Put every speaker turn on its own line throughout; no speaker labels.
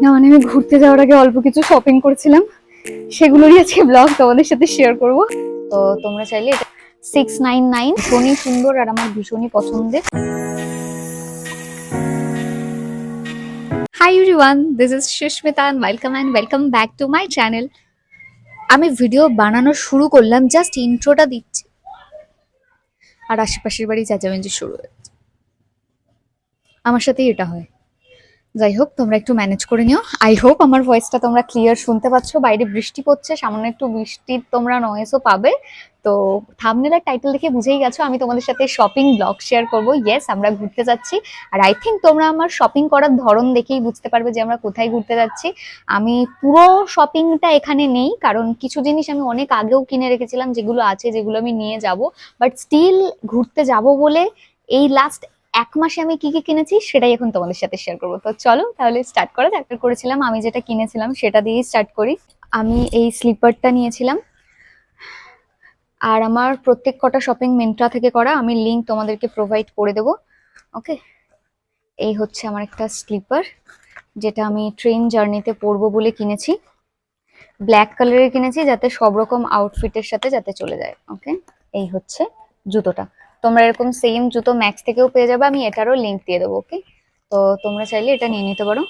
না মানে আমি ঘুরতে যাওয়ার আগে অল্প কিছু শপিং করেছিলাম। সেগুলোরই আজকে ব্লগ তোমাদের সাথে শেয়ার করব। তো তোমরা চাইলে এটা সিক্স নাইন সুন্দর আর আমার ভীষণই পছন্দের। Hi everyone this is Sushmita welcome and welcome back to my channel আমি ভিডিও বানানো শুরু করলাম জাস্ট ইন্ট্রোটা দিচ্ছি। আর আশেপাশের বাড়ি চেঁচামেচি শুরু হয়েছে। আমার সাথেই এটা হয়। যাই হোক তোমরা একটু ম্যানেজ করে নিও। আই হোপ আমার ভয়েসটা তোমরা ক্লিয়ার শুনতে পাচ্ছ। বাইরে বৃষ্টি পড়ছে, সামান্য একটু বৃষ্টির তোমরা নয়েসও পাবে। তো থামনেলার টাইটেল দেখে বুঝেই গেছো, আমি তোমাদের সাথে শপিং ব্লগ শেয়ার করব। ইয়েস আমরা ঘুরতে যাচ্ছি। আর আই থিঙ্ক তোমরা আমার শপিং করার ধরন দেখেই বুঝতে পারবে যে আমরা কোথায় ঘুরতে যাচ্ছি। আমি পুরো শপিংটা এখানে নেই, কারণ কিছু জিনিস আমি অনেক আগেও কিনে রেখেছিলাম, যেগুলো আছে, যেগুলো আমি নিয়ে যাব। বাট স্টিল ঘুরতে যাব বলে এই লাস্ট এক মাসে আমি কি কি কিনেছি সেটাই এখন তোমাদের সাথে শেয়ার করব। তো চলো তাহলে স্টার্ট করা যাক। করেছিলাম আমি যেটা কিনেছিলাম সেটা দিয়েই স্টার্ট করি। আমি এই স্লিপারটা নিয়েছিলাম। আর আমার প্রত্যেক কটা শপিং মিন্ত্রা থেকে করা আমি লিঙ্ক তোমাদেরকে প্রোভাইড করে দেবো। ওকে এই হচ্ছে আমার একটা স্লিপার যেটা আমি ট্রেন জার্নিতে পরবো বলে কিনেছি। ব্ল্যাক কালারের কিনেছি যাতে সব রকম আউটফিটের সাথে যাতে চলে যায়। ওকে এই হচ্ছে জুতোটা। তোমরা এরকম সেম জুতো ম্যাক্স থেকেও পেয়ে যাবে, আমি এটারও লিঙ্ক দিয়ে দেবো ওকে তো তোমরা চাইলে এটা নিয়ে নিতে পারো।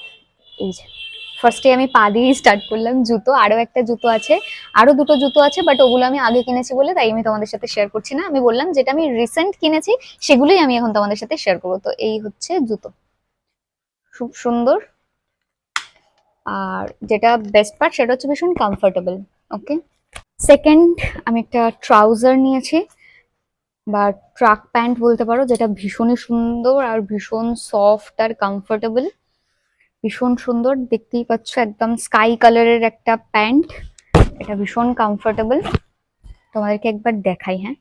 এই যে ফার্স্টে আমি পা দিয়েই স্টার্ট করলাম জুতো, আরও একটা জুতো আছে, আরও দুটো জুতো আছে বাট ওগুলো আমি আগে কিনেছি বলে তাই আমি তোমাদের সাথে শেয়ার করছি না। আমি বললাম যেটা আমি রিসেন্ট কিনেছি, সেগুলোই আমি এখন তোমাদের সাথে শেয়ার করব। তো এই হচ্ছে জুতো। খুব সুন্দর। আর যেটা বেস্ট পার্ট সেটা হচ্ছে ভীষণ কমফোর্টেবল ওকে সেকেন্ড আমি একটা ট্রাউজার নিয়েছি। বা ট্রাক প্যান্ট বলতে পারো, যেটা ভীষণই সুন্দর আর ভীষণ সফট আর কমফোর্টেবল ভীষণ সুন্দর, দেখতেই পাচ্ছ একদম স্কাই কালারের একটা প্যান্ট। এটা ভীষণ কমফোর্টেবল তোমাদেরকে একবার দেখাই হ্যাঁ।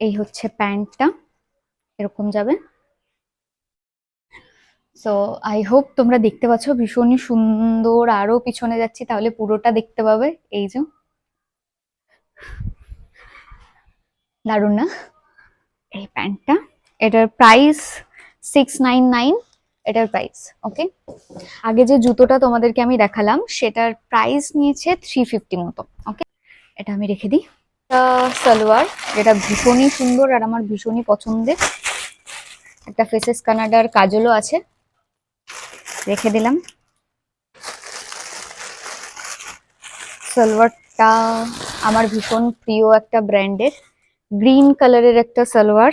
এই হচ্ছে প্যান্টটা, এরকম যাবে। সো আই হোপ তোমরা দেখতে পাচ্ছ ভীষণই সুন্দর, আরও পিছনে যাচ্ছি, তাহলে পুরোটা দেখতে পাবে। এই যে। দারুণ না? এই প্যান্টটা, এটার প্রাইস সিক্স নাইন নাইন এটার প্রাইস ওকে আগে যে জুতোটা তোমাদেরকে আমি দেখালাম, সেটার প্রাইস নিয়েছে থ্রি ফিফটি মতো ওকে এটা আমি রেখে দিই। সালোয়ার, যেটা ভীষণই সুন্দর আর আমার ভীষণই পছন্দের। একটা ফেসেস কানাডার কাজলও আছে। রেখে দিলাম। সালোয়ারটা আমার ভীষণ প্রিয় একটা ব্র্যান্ডের গ্রিন কালারের একটা সালোয়ার।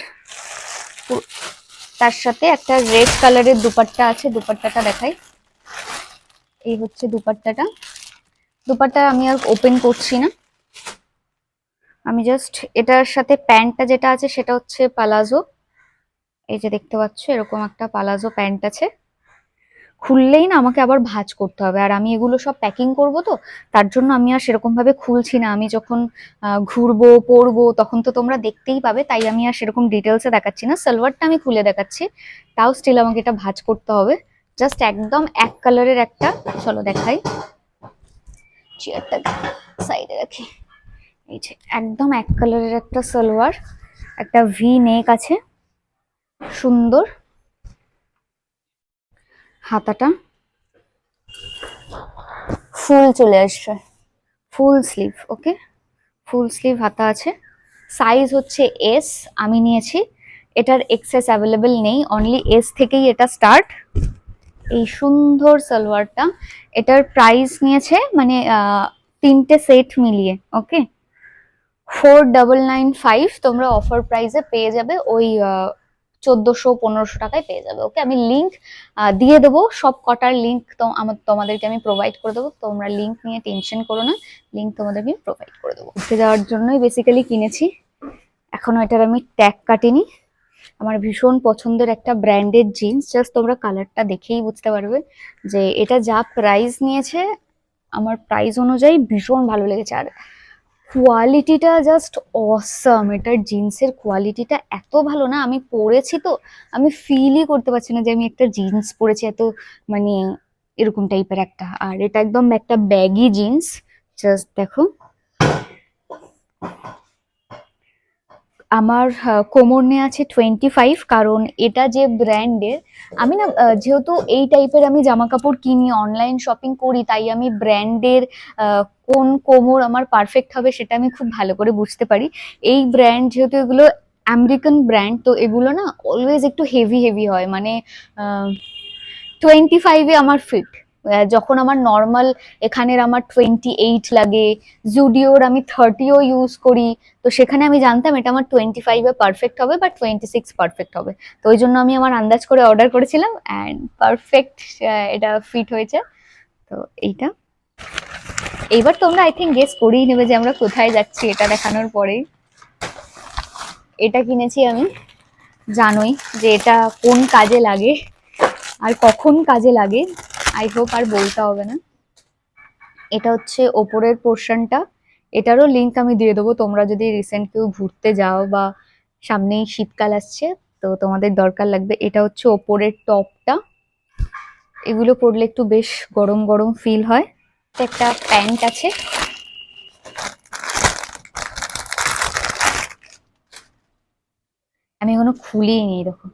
তার সাথে একটা রেড কালারের দুপাট্টা আছে, দুপাট্টাটা দেখাই। এই হচ্ছে দুপাট্টাটা। দুপাট্টা আমি আর ওপেন করছি না। আমি জাস্ট এটার সাথে প্যান্টটা যেটা আছে সেটা হচ্ছে পালাজো এই যে দেখতে পাচ্ছ, এরকম একটা পালাজো প্যান্ট আছে। খুললেই না আমাকে আবার ভাজ করতে হবে। আর আমি এগুলো সব প্যাকিং করব তো, তার জন্য আমি আর সেরকম ভাবে খুলছি না। আমি যখন ঘুরবো, পরবো, তখন তো তোমরা দেখতেই পাবে, তাই আমি আর সেরকম ডিটেলসে দেখাচ্ছি না। সালোয়ারটা আমি খুলে দেখাচ্ছি, তাও স্টিল আমাকে এটা ভাজ করতে হবে। জাস্ট একদম এক কালারের একটা, চলো দেখাই। চেয়ারটা সাইডে রাখি। এই যে একদম এক কালারের একটা সালোয়ার, একটা ভি নেক আছে। সুন্দর। হাতাটা। ফুল চলে আসবে ফুল স্লিভ, ওকে? ফুল স্লিভ হাতা আছে। সাইজ হচ্ছে এস, আমি নিয়েছি। এটার এক্সেস অ্যাভেলেবেল নেই অনলি এস থেকেই এটা স্টার্ট এই সুন্দর সালোয়ারটা, এটার প্রাইস নিয়েছে মানে তিনটে সেট মিলিয়ে, okay? Four double nine five তোমরা অফার প্রাইসে পেয়ে যাবে ওই চোদ্দোশো, পনেরোশো টাকায় পেয়ে যাবে। ওকে আমি লিঙ্ক দিয়ে দেবো। সব কটার লিঙ্ক তো আমার, তোমাদেরকে আমি প্রোভাইড করে দেবো। তোমরা লিঙ্ক নিয়ে টেনশন করো না। লিঙ্ক তোমাদেরকে আমি প্রোভাইড করে দেবো। ঘুরতে যাওয়ার জন্যই বেসিক্যালি কিনেছি। এখনও এটার আমি ট্যাগ কাটিনি। আমার ভীষণ পছন্দের একটা ব্র্যান্ডেড জিন্স জাস্ট তোমরা কালারটা দেখেই বুঝতে পারবে যে এটা যা প্রাইস নিয়েছে, আমার প্রাইস অনুযায়ী ভীষণ ভালো লেগেছে। আর কোয়ালিটিটা জাস্ট অসাম এটার জিন্সের কোয়ালিটিটা এত ভালো না, আমি পরেছি তো, আমি ফিলই করতে পারছি না যে আমি একটা জিন্স পরেছি, এত মানে এরকম টাইপের একটা। আর এটা একদম একটা ব্যাগি জিন্স জাস্ট দেখো। আমার কোমর নে আছে টোয়েন্টি ফাইভ কারণ এটা যে ব্র্যান্ডের, আমি না যেহেতু এই টাইপের আমি জামা কাপড় কিনি অনলাইন শপিং করি, তাই আমি ব্র্যান্ডের কোন কোমর আমার পারফেক্ট হবে সেটা আমি খুব ভালো করে বুঝতে পারি। এই ব্র্যান্ড যেহেতু এগুলো আমেরিকান ব্র্যান্ড তো এগুলো না অলওয়েজ একটু হেভি হেভি হয়। মানে টোয়েন্টি ফাইভে আমার ফিট যখন আমার নর্মাল এখানের আমার টোয়েন্টি এইট লাগে জুডিওর আমি থার্টিও ইউজ করি, তো সেখানে আমি জানতাম এটা আমার টোয়েন্টি ফাইভে পারফেক্ট হবে বা টোয়েন্টি সিক্স পারফেক্ট হবে। তো ওই জন্য আমি আমার আন্দাজ করে অর্ডার করেছিলাম অ্যান্ড পারফেক্ট এটা ফিট হয়েছে। তো এইটা। এইবার তোমরা আই থিঙ্ক গেস করেই নেবে যে আমরা কোথায় যাচ্ছি এটা দেখানোর পরেই। এটা কিনেছি আমি, জানোই যে এটা কোন কাজে লাগে আর কখন কাজে লাগে। আই হোপ আর বলতে হবে না। এটা হচ্ছে ওপরের পোর্শনটা। এটারও লিঙ্ক আমি দিয়ে দেবো। তোমরা যদি রিসেন্ট কেউ ঘুরতে যাও বা সামনেই শীতকাল আসছে, তো তোমাদের দরকার লাগবে। এটা হচ্ছে ওপরের টপটা। এগুলো পরলে একটু বেশ গরম গরম ফিল হয়। একটা প্যান্ট আছে। আমি এখনও খুলিনি, দেখো।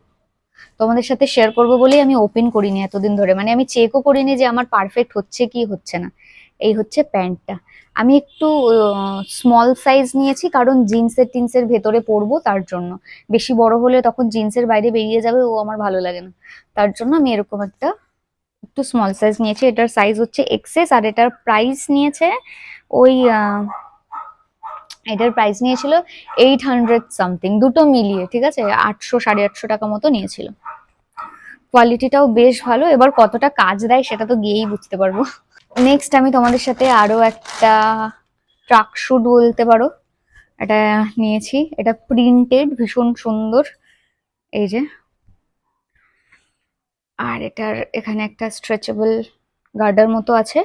তোমাদের সাথে শেয়ার করব বলেই আমি ওপেন করিনি এতদিন ধরে। মানে আমি চেকও করিনি যে আমার পারফেক্ট হচ্ছে কি হচ্ছে না। এই হচ্ছে প্যান্টটা। আমি একটু স্মল সাইজ নিয়েছি, কারণ জিন্সের টিন্সের ভেতরে পরবো তার জন্য। বেশি বড় হলে তখন জিন্সের বাইরে বেরিয়ে যাবে, ও আমার ভালো লাগে না। তার জন্য আমি এরকম একটা একটু স্মল সাইজ নিয়েছি। এটার সাইজ হচ্ছে এক্সেস আর এটার প্রাইস নিয়েছে ওই এটার প্রাইস নিয়েছিল এইট হান্ড্রেড সামথিং দুটো মিলিয়ে, ঠিক আছে? আটশো, সাড়ে আটশো টাকা মতো নিয়েছিল। কোয়ালিটিটাও বেশ ভালো, এবার কতটা কাজ দেয় সেটা তো গিয়েই বুঝতে পারব। নেক্সট আমি তোমাদের সাথে আরও একটা ট্রাক শুট বলতে পারো। এটা নিয়েছি, এটা প্রিন্টেড ভীষণ সুন্দর। এই যে। আর এটার এখানে একটা স্ট্রেচেবল গার্ডার মতো আছে।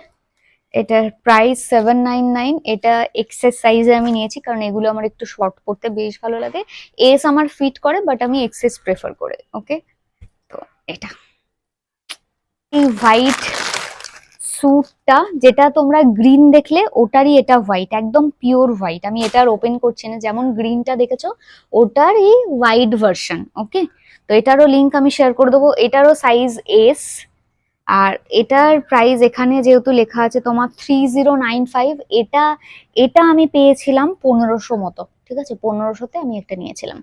এটার প্রাইস সেভেন নাইন নাইন এটা এক্সেস সাইজে আমি নিয়েছি, কারণ এগুলো আমার একটু শর্ট পরতে বেশ ভালো লাগে। এস আমার ফিট করে বাট আমি এক্সেস প্রেফার করে ওকে এটা। এই হোয়াইট স্যুটটা যেটা তোমরা গ্রিন দেখলে, ওটারই এটা হোয়াইট একদম পিওর হোয়াইট আমি এটার ওপেন করছি না, যেমন গ্রিনটা দেখেছ ওটার এই হোয়াইট ভার্সন ওকে তো এটারও লিঙ্ক আমি শেয়ার করে দেবো। এটারও সাইজ এস আর এটার প্রাইস এখানে যেহেতু লেখা আছে তোমার থ্রি জিরো নাইন ফাইভ এটা এটা আমি পেয়েছিলাম পনেরোশো মতো। ঠিক আছে? পনেরোশোতে আমি একটা নিয়েছিলাম।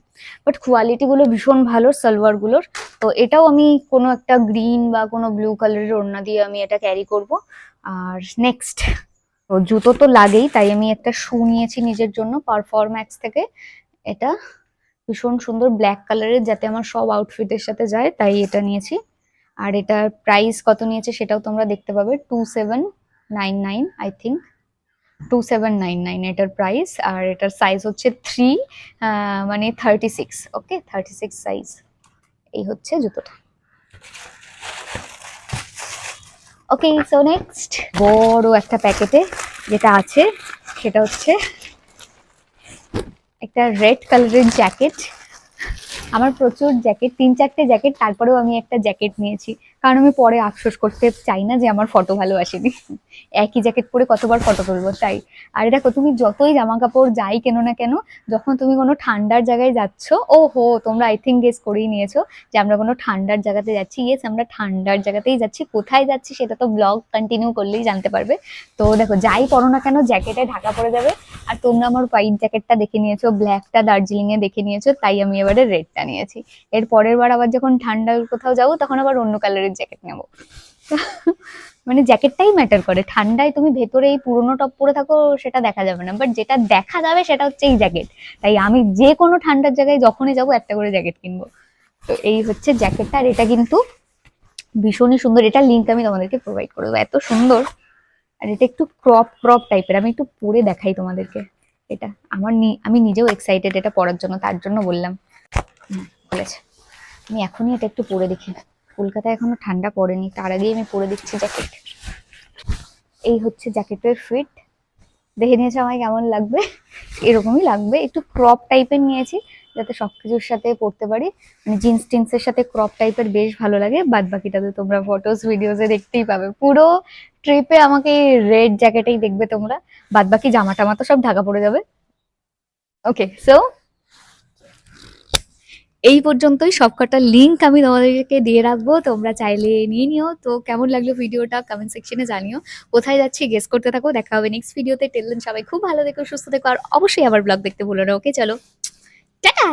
বাট কোয়ালিটিগুলো ভীষণ ভালো সালোয়ারগুলোর তো এটাও আমি কোনো একটা গ্রিন বা কোনো ব্লু কালারের ওড়না দিয়ে আমি এটা ক্যারি করব। আর নেক্সট তো জুতো তো লাগেই, তাই আমি একটা শু নিয়েছি নিজের জন্য পারফরম্যাক্স থেকে। এটা ভীষণ সুন্দর ব্ল্যাক কালারের যাতে আমার সব আউটফিটের সাথে যায়, তাই এটা নিয়েছি। আর এটার প্রাইস কত নিয়েছে সেটাও তোমরা দেখতে পাবে two seven nine nine I think two seven nine nine এটার প্রাইস আর এটার সাইজ হচ্ছে থ্রি মানে thirty six okay thirty six size এই হচ্ছে জুতোটা। ওকে সো নেক্সট বড় একটা প্যাকেটে যেটা আছে, সেটা হচ্ছে একটা রেড কালারের জ্যাকেট আমার প্রচুর জ্যাকেট তিন চারটে জ্যাকেট তারপরেও আমি একটা জ্যাকেট নিয়েছি। কারণ আমি পরে আফসোস করতে চাই না যে আমার ফটো ভালো আসেনি। একই জ্যাকেট পরে কতবার ফটো তুলবো, তাই। আর দেখো, তুমি যতই জামা কাপড় যাই কেন না কেন, যখন তুমি কোনো ঠান্ডার জায়গায় যাচ্ছ ও হো তোমরা আই থিঙ্ক গেস করেই নিয়েছো যে আমরা কোনো ঠান্ডার জায়গাতে যাচ্ছি। ইয়েস আমরা ঠান্ডার জায়গাতেই যাচ্ছি। কোথায় যাচ্ছি সেটা তো ব্লগ কন্টিনিউ করলেই জানতে পারবে। তো দেখো, যাই পরো না কেন জ্যাকেটে ঢাকা পড়ে যাবে। আর তোমরা আমার হোয়াইট জ্যাকেটটা দেখে নিয়েছো ব্ল্যাকটা দার্জিলিং এ দেখে নিয়েছো, তাই আমি এবারে রেডটা নিয়েছি। এর পরের বার আবার যখন ঠান্ডার কোথাও যাব, তখন আবার অন্য কালারের জ্যাকেট নেব। মানে জ্যাকেটটাই ম্যাটার করে। ঠান্ডায় তুমি ভেতরে এই পুরোনো টপ পরে থাকো, সেটা দেখা যাবে না। বাট যেটা দেখা যাবে, সেটা হচ্ছে এই জ্যাকেট। তাই আমি যে কোনো ঠান্ডার জায়গায় যখনই যাব, একটা করে জ্যাকেট কিনবো। তো এই হচ্ছে জ্যাকেটটা, আর এটা কিন্তু ভীষণই সুন্দর। এটা লিঙ্ক আমি তোমাদেরকে প্রোভাইড করে দেবো। এত সুন্দর। আর এটা একটু ক্রপ ক্রপ টাইপের আমি একটু পরে দেখাই তোমাদেরকে। এটা আমার নি- আমি নিজেও এক্সাইটেড এটা পরার জন্য, তার জন্য বললাম। বলেছে। আমি এখনই এটা একটু পরে দেখি কলকাতায় এখনও ঠান্ডা পড়েনি, তার আগেই আমি পরে দিচ্ছি জ্যাকেট এই হচ্ছে জ্যাকেটের ফিট দেখে নিয়েছে আমায় কেমন লাগবে? এরকমই লাগবে। একটু ক্রপ টাইপের নিয়েছি, যাতে সব কিছুর সাথে পরতে পারি। মানে জিন্স টিন্সের সাথে ক্রপ টাইপের বেশ ভালো লাগে। বাদ বাকিটাতে তোমরা ফটোস ভিডিওসে দেখতেই পাবে। পুরো ট্রিপে আমাকে রেড জ্যাকেটেই দেখবে তোমরা। বাদ বাকি জামা টামা তো সব ঢাকা পড়ে যাবে। ওকে সো এই পর্যন্তই। সবকটা লিঙ্ক আমি তোমাদেরকে দিয়ে রাখব। তোমরা চাইলে নিয়ে নিও। তো কেমন লাগল ভিডিওটা কমেন্ট সেকশনে জানিও। কোথায় যাচ্ছি গেস করতে থাকো। দেখা হবে নেক্সট ভিডিওতে টেললেন সবাই খুব ভালো দেখো সুস্থ দেখো আর অবশ্যই আবার ব্লগ দেখতে ভুলো না ওকে চলো। টাটা!